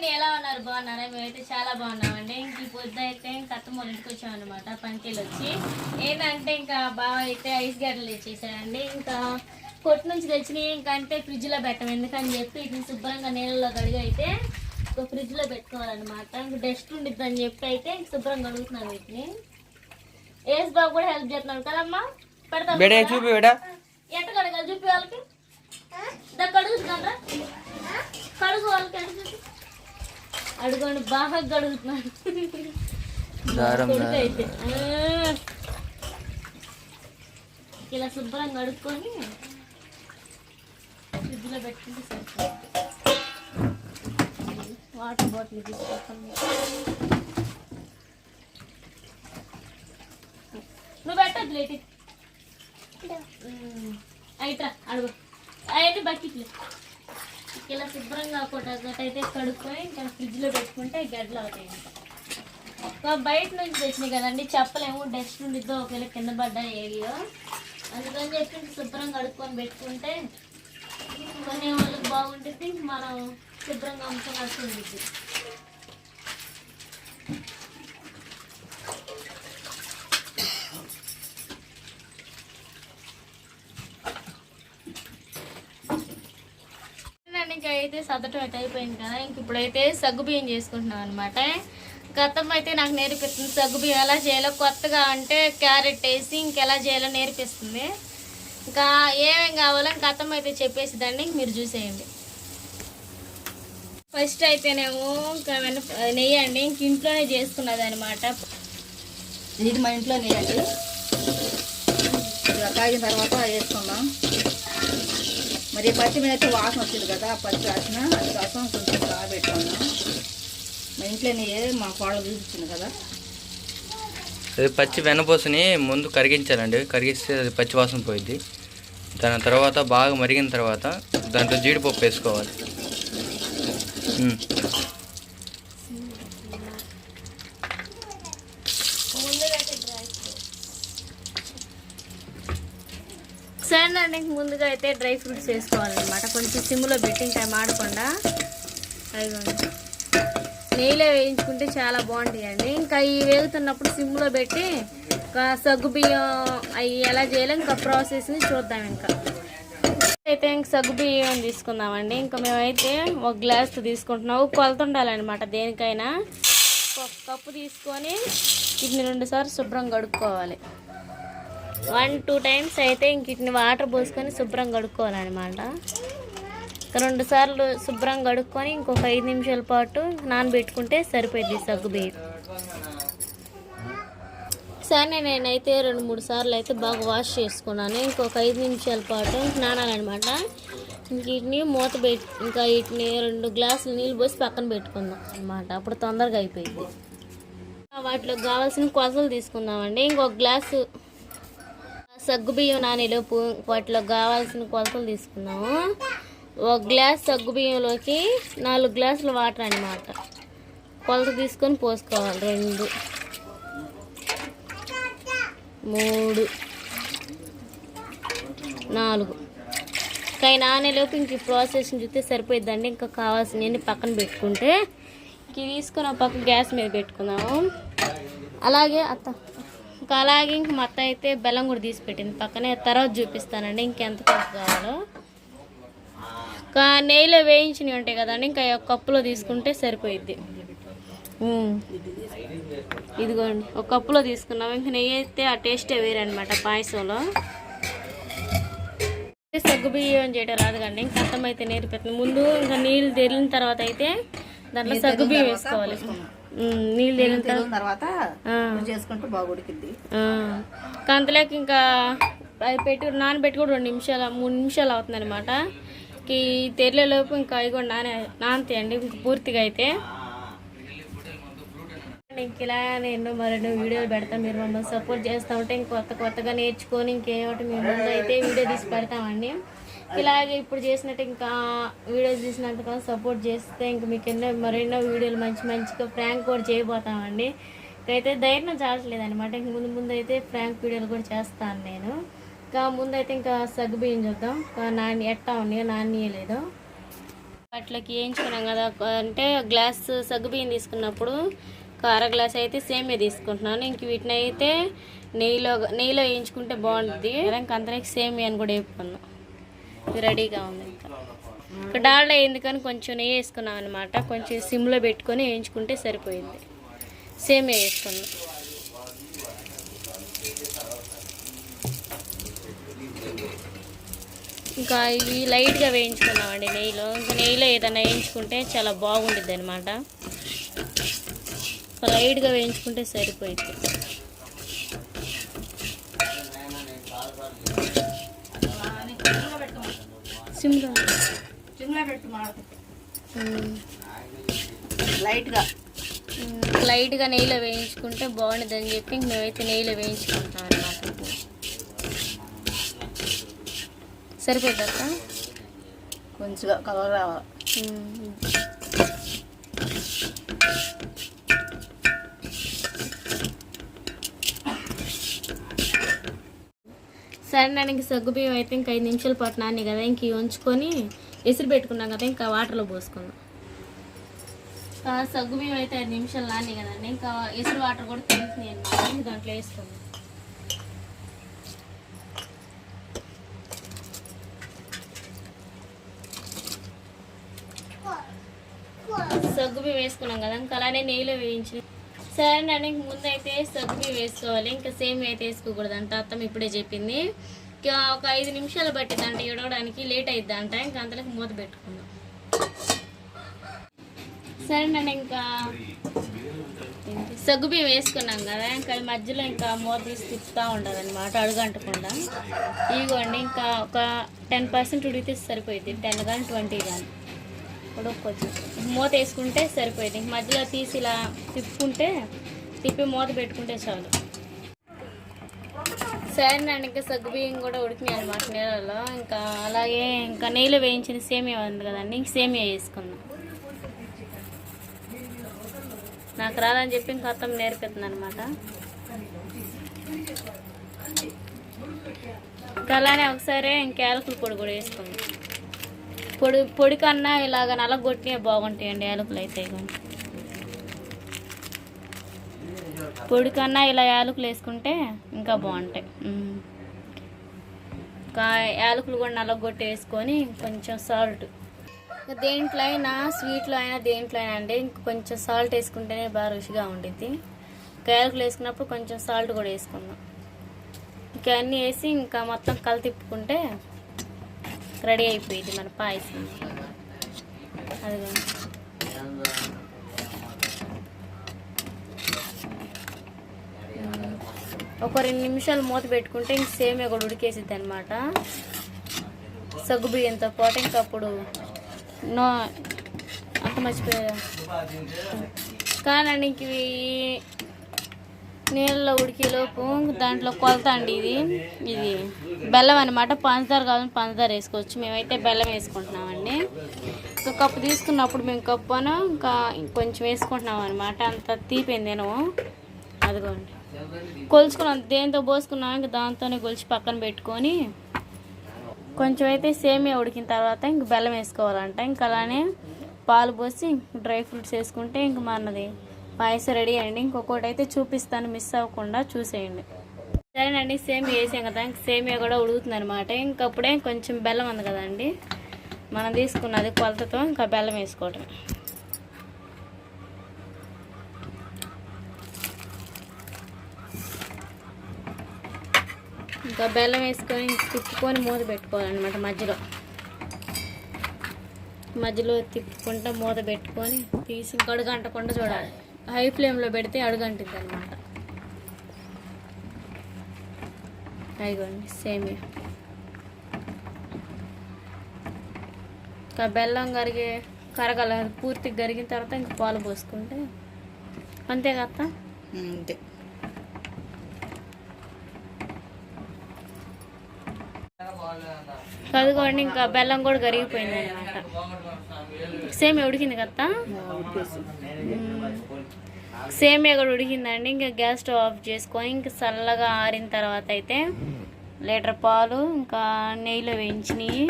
అండి ఎలా ఉన్నారు? బాగున్నారా? మేమైతే చాలా బాగున్నామండి. ఇంక ఈ పొద్దు అయితే ఇంకా అత్తమ్మ ఇంటికి వచ్చామన్నమాట పనికెళ్ళి వచ్చి ఏంటంటే ఇంకా బావ అయితే ఐస్ గడ్డలు ఇచ్చేసాడండి ఇంకా కొట్టు నుంచి తెచ్చినవి ఇంకా అంటే ఫ్రిడ్జ్లో పెట్టం. ఎందుకని చెప్పి వీటిని శుభ్రంగా నీళ్ళలో కడిగి అయితే ఒక ఫ్రిడ్జ్లో పెట్టుకోవాలన్నమాట. ఇంక డస్ట్ ఉండిద్ది అని చెప్పి అయితే ఇంక శుభ్రంగా కడుగుతున్నాను వీటిని. ఏస్ బాబు కూడా హెల్ప్ చేస్తున్నాడు కదమ్మా? పెడతాం బేడా చూపి ఎట్ట కడగాలి? చూపి వాళ్ళకి. దా కడుగుతున్నారా కడుగు వాళ్ళకి అడుగు అడుగండి బాగా ఆ. ఇలా శుభ్రంగా కడుక్కొని ఫ్రిడ్జ్లో పెట్టుకుంటే సరిపోతుంది. వాటర్ బాటిల్ తీసుకొస్తాను నువ్వు పెట్టద్దు లేటి. అయిట్రా అడుగు. అవన్నీ బకెట్లు. ఇలా శుభ్రంగా అయితే కడుక్కొని ఇంకా ఫ్రిడ్జ్లో పెట్టుకుంటే గడ్డలు అవుతాయి బయట నుంచి తెచ్చినాయి కదండి చెప్పలేము డస్ట్ ఉండిద్దో ఒకవేళ కింద పడ్డా ఏరియో అందుకని చెప్పి శుభ్రంగా కడుక్కొని పెట్టుకుంటే కొనే వాళ్ళకి బాగుంటుంది మనం శుభ్రంగా అమ్ముకున్నట్టు ఉంటుంది అండి ఇంకా అయితే సదటం అయితే అయిపోయింది కదా ఇంక ఇప్పుడైతే సగ్గు బియ్యం చేసుకుంటున్నాం అనమాట గతం అయితే నాకు నేర్పిస్తుంది సగ్గు బియ్యం ఎలా చేయాలో కొత్తగా అంటే క్యారెట్ వేసి ఇంకెలా చేయాలో నేర్పిస్తుంది. ఇంకా ఏమేమి కావాలో ఇంకా అత్తమ్మ అయితే చెప్పేసిదండి ఇంక మీరు చూసేయండి. ఫస్ట్ అయితేనేమో ఇంకా నెయ్యి అండి ఇంక ఇంట్లోనే చేసుకున్నది అనమాట ఇది మా ఇంట్లో నెయ్యండి కాగిన తర్వాత వేసుకుందాం. మరి పచ్చి మీద అయితే వాసన వచ్చింది కదా పచ్చి వాసన అందుకోసం కొంచెం కాబెట్టుకున్నాం మా ఇంట్లో నెయ్యి మా కోడలు చూపించింది కదా. అది పచ్చి వెన్నపూసని ముందు కరిగించాలండి. కరిగిస్తే అది పచ్చి వాసన పోయిద్ది. దాని తర్వాత బాగా మరిగిన తర్వాత దాంట్లో జీడిపప్పు వేసుకోవాలి. ఉమ్. ఇంక ముందుగా అయితే డ్రై ఫ్రూట్స్ వేసుకోవాలన్నమాట. కొంచెం సిమ్లో పెట్టి ఇంకా మాడకుండా. అదిగోండి. నెయ్యిలో వేయించుకుంటే చాలా బాగుంటాయండి. ఇంకా ఈ వేగుతున్నప్పుడు సిమ్లో పెట్టి ఇంకా సగ్గు బియ్యం అవి ఎలా చేయాలి ఇంకా ప్రాసెస్ని చూద్దాం ఇంకా. అయితే ఇంక సగ్గు బియ్యం తీసుకుందామండి. ఇంకా మేమైతే ఒక గ్లాస్ తీసుకుంటున్నాం. కొలత ఉండాలన్నమాట దేనికైనా. ఒక కప్పు తీసుకొని ఇన్ని రెండుసార్లు శుభ్రం కడుక్కోవాలి. వన్ టూ టైమ్స్ అయితే ఇంక వీటిని వాటర్ పోసుకొని శుభ్రం కడుక్కోవాలన్నమాట. రెండు సార్లు శుభ్రం కడుక్కొని ఇంకొక ఐదు నిమిషాల పాటు నానబెట్టుకుంటే సరిపోయింది సగ్గు బియ్యం సరే నేనైతే రెండు మూడు సార్లు అయితే బాగా వాష్ చేసుకున్నాను. ఇంకొక ఐదు నిమిషాల పాటు నానాలన్నమాట. ఇంక వీటిని మూత పెట్టి ఇంకా వీటిని రెండు గ్లాసులు నీళ్ళు పోసి పక్కన పెట్టుకుందాం అనమాట అప్పుడు తొందరగా అయిపోయింది వాటిలో కావాల్సిన కొసలు తీసుకుందామండి. ఇంకొక గ్లాసు సగ్గుబియ్యం బియ్యం వాటిలో కావాల్సిన కొలతలు తీసుకున్నాము ఒక గ్లాస్ సగ్గుబియ్యంలోకి నాలుగు గ్లాసులు వాటర్ అన్నమాట. కొలత తీసుకొని పోసుకోవాలి. రెండు మూడు నాలుగు. కానీ నానేలోపు ఇంక ఈ ప్రాసెస్ని చూస్తే సరిపోయిద్దండి. ఇంకా కావాల్సినవన్నీ పక్కన పెట్టుకుంటే ఇంక తీసుకొని పక్క గ్యాస్ మీద పెట్టుకుందాము. అలాగే అత్త. ఇంకా అలాగే ఇంక మా అత్త అయితే బెల్లం కూడా తీసి పెట్టింది. పక్కనే తర్వాత చూపిస్తానండి ఇంకెంత కొలత కావాలో. ఇంకా నెయ్యిలో వేయించినవి ఉంటాయి కదండి ఇంకా ఒక కప్పులో తీసుకుంటే సరిపోయిద్ది. ఇదిగోండి ఒక కప్పులో తీసుకున్నాం. ఇంక నెయ్యి అయితే ఆ టేస్టే వేరే అనమాట పాయసంలో సగ్గు బియ్యం చేయడం రాదు కండి ఇంకా అర్థం అయితే నేర్పిస్తుంది. ముందు ఇంకా నీళ్ళు తెరిన తర్వాత అయితే దాంట్లో సగ్గు బియ్యం వేసుకోవాలి. నీళ్ళు తర్వాత చేసుకుంటే బాగా ఉడికిద్ది కంతలేక ఇంకా అది పెట్టి నానబెట్టి కూడా రెండు నిమిషాలు మూడు నిమిషాలు అవుతుంది అనమాట ఈ తెరలేలోపు ఇంకా అవి కూడా నానే నానతాయండి ఇంక పూర్తిగా అయితే. ఇంక ఇలా నేను మరెన్నో వీడియోలు పెడతాం మీరు మమ్మల్ని సపోర్ట్ చేస్తూ ఉంటే ఇంక కొత్త కొత్తగా నేర్చుకొని ఇంకేమిటి మీ ముందు అయితే వీడియో తీసి పెడతామండి. ఇలాగే ఇప్పుడు చేసినట్టు ఇంకా వీడియోస్ తీసినంతగా సపోర్ట్ చేస్తే ఇంక మీకు ఎన్నో మరెన్నో వీడియోలు మంచి మంచిగా ఫ్రాంక్ కూడా చేయబోతామండి. అయితే ధైర్యం చాలట్లేదు అనమాట ఇంక ముందు ముందు అయితే ఫ్రాంక్ వీడియోలు కూడా చేస్తాను నేను. ఇంకా ముందు అయితే ఇంకా సగ్గు బియ్యం చూద్దాం. ఇంకా ఎట్టా ఉన్నాయో నాన్నీయలేదు అట్లకి వాటిలోకి వేయించుకున్నాం కదా. అంటే గ్లాస్ సగ్గుబియ్యం తీసుకున్నప్పుడు కార అర గ్లాస్ అయితే సేమియా తీసుకుంటున్నాను. ఇంక వీటిని అయితే నెయ్యిలో నెయ్యిలో వేయించుకుంటే బాగుంటుంది. ఇంకా అంతలోకి సేమియా అని కూడా వేపుకుందాం రెడీగా ఉంది ఇంకా. ఇంకా అయింది కానీ కొంచెం నెయ్యి వేసుకున్నాం అనమాట కొంచెం సిమ్లో పెట్టుకొని వేయించుకుంటే సరిపోయింది. సేమే వేసుకున్నాం. ఇంకా ఇవి లైట్గా వేయించుకున్నామండి నెయ్యిలో. ఇంకా నెయ్యిలో ఏదైనా వేయించుకుంటే చాలా బాగుంటుంది అనమాట లైట్గా వేయించుకుంటే సరిపోయింది. సిమ్లో. చిన్న పెట్టు లైట్గా. లైట్గా నెయ్యిలో వేయించుకుంటే బాగుంటుంది అని చెప్పి మేమైతే నెయ్యిలో వేయించుకుంటాం అనమాట సరిపోద్ది అక్క? కొంచెంగా కలర్ రావాలి. సరే నేను ఇంక సగ్గుబియ్యం అయితే ఇంకా ఐదు నిమిషాలు పాటు నాని కదా ఇంక ఉంచుకొని ఎసురు పెట్టుకున్నాం కదా ఇంకా వాటర్లో పోసుకుందాం. సగ్గుబియ్యం అయితే ఐదు నిమిషాలు నాని కదండి ఇంకా ఎసురు వాటర్ కూడా తెలుస్తున్నాయి అన్నమాట దాంట్లో వేసుకుందాం. సగ్గుబియ్యం వేసుకున్నాం కదా ఇంకా అలానే నెయ్యిలో వేయించి సరే నేను ముందు అయితే సగ్గుబియ్యం వేసుకోవాలి. ఇంకా సేమ్ అయితే వేసుకోకూడదు అంట అత్తమ్మ ఇప్పుడే చెప్పింది. ఇంకా ఒక ఐదు నిమిషాలు పట్టిందంట ఇడవడానికి లేట్ అయిద్దంట. ఇంకా అంతలోకి మూత పెట్టుకుందాం. సరే నేను ఇంకా ఏంటి, సగ్గుబియ్యం వేసుకున్నాం కదా. ఇంకా మధ్యలో ఇంకా మూత తీసి తిప్పుతూ ఉండదు అనమాట అడుగంటకుండా. ఇదిగోండి ఇంకా ఒక టెన్ పర్సెంట్ ఉడికితే సరిపోయింది టెన్ కానీ ట్వంటీ కానీ ఉడకొచ్చు మూత వేసుకుంటే సరిపోయింది. ఇంక మధ్యలో తీసి ఇలా తిప్పుకుంటే తిప్పి మూత పెట్టుకుంటే చాలు. సరే నేను ఇంకా సగ్గుబియ్యం కూడా ఉడికినాయి అనమాట నీళ్ళలో ఇంకా అలాగే ఇంకా నెయ్యిలో వేయించిన సేమియా ఉంది కదండి ఇంక సేమియా వేసుకుందాం. నాకు రాదని చెప్పి ఇంకా అత్తం నేర్పిస్తుంది అనమాట ఇంకా అలానే ఒకసారి ఇంకా పొడి కూడా వేసుకుందాం. పొడి పొడి కన్నా ఇలాగ నలగొట్టినవి బాగుంటాయండి యాలకులు అయితే కానీ పొడి కన్నా ఇలా యాలకులు వేసుకుంటే ఇంకా బాగుంటాయి. ఇంకా యాలకులు కూడా నలగొట్టి వేసుకొని కొంచెం సాల్ట్. దేంట్లో అయినా స్వీట్లో అయినా దేంట్లో అయినా అండి ఇంక కొంచెం సాల్ట్ వేసుకుంటేనే బాగా రుచిగా ఉండిద్ది. ఇంకా యాలకులు వేసుకున్నప్పుడు కొంచెం సాల్ట్ కూడా వేసుకుందాం. ఇంకా అన్నీ వేసి ఇంకా మొత్తం కలు తిప్పుకుంటే రెడీ అయిపోయింది మన పాయసం. అదిగో. ఒక రెండు నిమిషాలు మూత పెట్టుకుంటే ఇంక సేమ్ కూడా ఉడికేసిద్ది అనమాట సగ్గు బియ్యంతో పాటు ఇంకప్పుడు నో అంత మర్చిపోయా. కానీ ఇంక నీళ్ళలో ఉడికేలోపు దాంట్లో కొలత అండి ఇది. ఇది బెల్లం అనమాట పంచదార కావాలని పంచదార వేసుకోవచ్చు. మేమైతే బెల్లం వేసుకుంటున్నామండి. ఒక కప్పు తీసుకున్నప్పుడు మేము కప్పును ఇంకా కొంచెం వేసుకుంటున్నాం అనమాట అంత తీపింది నేను. అదిగోండి. కొలుచుకున్నాం. దేంతో పోసుకున్నాం? ఇంకా దాంతోనే కొలిచి పక్కన పెట్టుకొని కొంచెం అయితే సేమియా ఉడికిన తర్వాత ఇంక బెల్లం వేసుకోవాలంట. ఇంకా అలానే పాలు పోసి డ్రై ఫ్రూట్స్ వేసుకుంటే ఇంక మనది పాయసం రెడీ అండి ఇంకొకటి అయితే చూపిస్తాను మిస్ అవ్వకుండా చూసేయండి. సరేనండి సేమియా వేసాం కదా సేమియా కూడా ఉడుగుతుంది అనమాట ఇంకప్పుడే కొంచెం బెల్లం ఉంది కదండి మనం తీసుకున్నది కొలతతో ఇంకా బెల్లం వేసుకోవటం. ఇంకా బెల్లం వేసుకొని తిప్పుకొని మూత పెట్టుకోవాలన్నమాట మధ్యలో. మధ్యలో తిప్పుకుంటా మూత పెట్టుకొని తీసి ఇంకా చూడాలి. హై ఫ్లేమ్లో పెడితే అడుగంటుంది అనమాట అయిగోండి సేమియా ఇంకా బెల్లం కరిగి కరగల పూర్తిగా కరిగిన తర్వాత ఇంకా పాలు పోసుకుంటే అంతే కదా అంతే. చదువుకోండి ఇంకా బెల్లం కూడా కరిగిపోయింది అనమాట సేమ్ ఉడికింది కదా? సేమియా కూడా ఉడికిందండి. ఇంకా గ్యాస్ స్టవ్ ఆఫ్ చేసుకొని ఇంకా చల్లగా ఆరిన తర్వాత అయితే లీటర్ పాలు ఇంకా నెయ్యిలో వేయించినవి.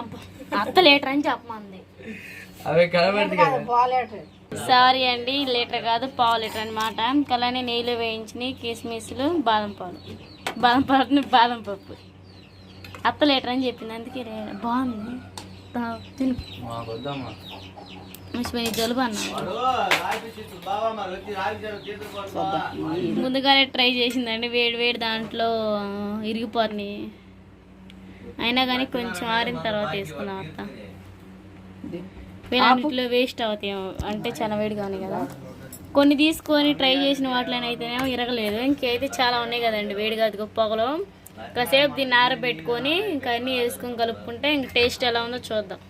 అబ్బా అత్త లీటర్ అని చెప్పమంది. సారీ అండి లీటర్ కాదు పావు లీటర్ అనమాట అలానే నెయ్యిలో వేయించిన కిస్మిస్లు బాదం పాలు. బాదం పాలు బాదం పప్పు. అత్త లీటర్ అని చెప్పింది అందుకే బాగుంది. తా- తిను. మర్చిపోయి జలుబు అన్నా ముందుగానే ట్రై చేసిందండి వేడి వేడి దాంట్లో ఇరిగిపోతున్నాయి. అయినా కానీ కొంచెం ఆరిన తర్వాత వేసుకున్నాం అత్త. వేస్ట్ అవుతాయి అంటే చాలా వేడిగా ఉన్నాయి కదా. కొన్ని తీసుకొని ట్రై చేసిన వాటిలోనైతేనేమో ఇరగలేదు. ఇంకైతే చాలా ఉన్నాయి కదండి వేడిగా అదిగో పొగలో. కాసేపు దీన్ని ఆరబెట్టుకొని ఇంకా అన్నీ వేసుకొని కలుపుకుంటే ఇంక టేస్ట్ ఎలా ఉందో చూద్దాం.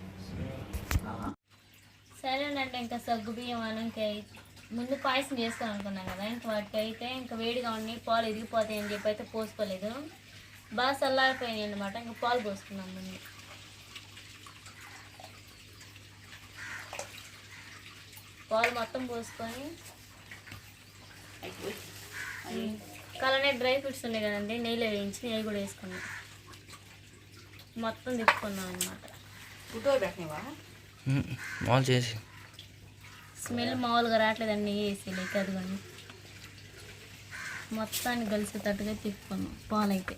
సరేనండి ఇంకా సగ్గు బియ్యం అని ఇంకా ముందు పాయసం చేసుకోవాలి అనుకున్నాం కదా ఇంకా వాటికైతే అయితే ఇంకా వేడిగా ఉండి పాలు ఇరిగిపోతాయి అని చెప్పి అయితే పోసుకోలేదు. బాగా చల్లారిపోయినాయి అనమాట ఇంకా పాలు పోసుకున్నాం ముందు. పాలు మొత్తం పోసుకొని కలనే డ్రై ఫ్రూట్స్ ఉన్నాయి కదండి నెయ్యిలో వేయించి నెయ్యి కూడా వేసుకున్నాం. మొత్తం తిప్పుకున్నాం అనమాట ఫోటో పెట్టినవా? మాల్ చేసి. స్మెల్ మామూలుగా రావట్లేదండి నెయ్యి వేసి లేక అది కానీ మొత్తాన్ని కలిసేటట్టుగా తిప్పుకున్నాం పాలైతే.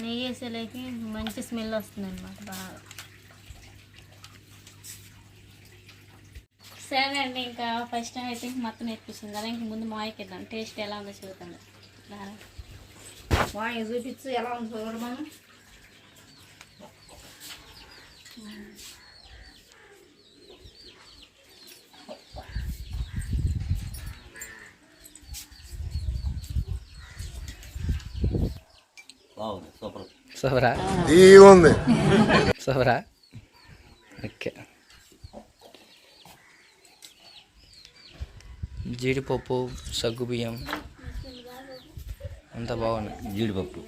నెయ్యి వేసేలేకి మంచి స్మెల్ వస్తుంది అనమాట బాగా. సరే అండి ఇంకా ఫస్ట్ టైం అయితే మొత్తం నేర్పించింది. కదా ఇంక ముందు మాయకిద్దాం టేస్ట్ ఎలా ఉందో చూద్దాం. వాయి చూపించు ఎలా ఉంది చూడమా సవరా ఉంది. సవరా ఓకే. జీడిపప్పు సగ్గుబియ్యం. అంతా బాగున్నాయి. జీడిపప్పు.